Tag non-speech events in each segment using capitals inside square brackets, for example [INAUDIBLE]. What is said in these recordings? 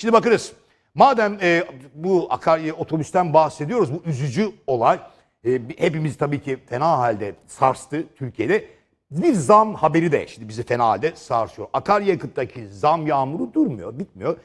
Şimdi bakınız. Madem e, bu akar otobüsten bahsediyoruz bu üzücü olay e, hepimiz tabii ki fena halde sarstı Türkiye'de. Bir zam haberi de şimdi bizi fena halde sarsıyor. Akaryakıttaki zam yağmuru durmuyor, bitmiyor.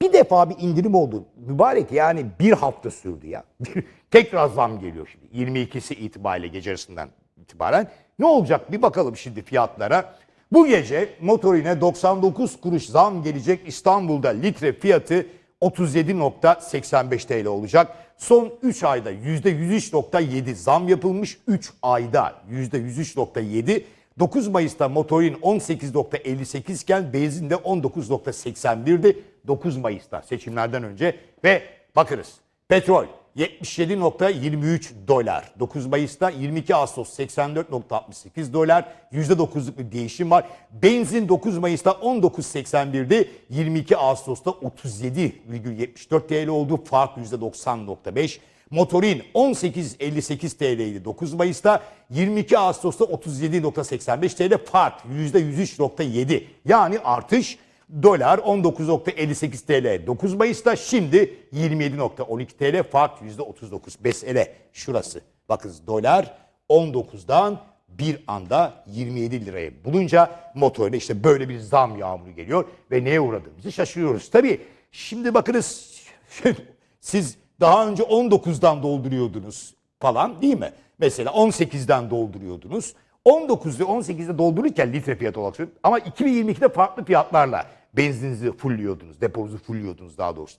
Bir defa bir indirim oldu. Mübarek yani bir hafta sürdü ya. [LAUGHS] Tekrar zam geliyor şimdi. 22'si itibariyle gece yarısından itibaren. Ne olacak bir bakalım şimdi fiyatlara. Bu gece motorine 99 kuruş zam gelecek İstanbul'da litre fiyatı 37.85 TL olacak. Son 3 ayda %103.7 zam yapılmış. 3 ayda %103.7. 9 Mayıs'ta motorin 18.58 iken benzin de 19.81'di. 9 Mayıs'ta seçimlerden önce ve bakınız petrol 77.23 dolar. 9 Mayıs'ta 22 Ağustos 84.68 dolar. %9'luk bir değişim var. Benzin 9 Mayıs'ta 19.81'di. 22 Ağustos'ta 37,74 TL oldu. Fark %90.5. Motorin 18.58 TL'ydi 9 Mayıs'ta. 22 Ağustos'ta 37.85 TL. Fark %103.7. Yani artış Dolar 19.58 TL 9 Mayıs'ta şimdi 27.12 TL fark %39. Mesele şurası. Bakınız dolar 19'dan bir anda 27 liraya bulunca motorine işte böyle bir zam yağmuru geliyor ve neye uğradığımızı şaşırıyoruz. Tabii şimdi bakınız [LAUGHS] siz daha önce 19'dan dolduruyordunuz falan değil mi? Mesela 18'den dolduruyordunuz. 19 ve 18'de doldururken litre fiyatı olarak. Ama 2022'de farklı fiyatlarla benzininizi fullliyordunuz, deponuzu fullliyordunuz daha doğrusu.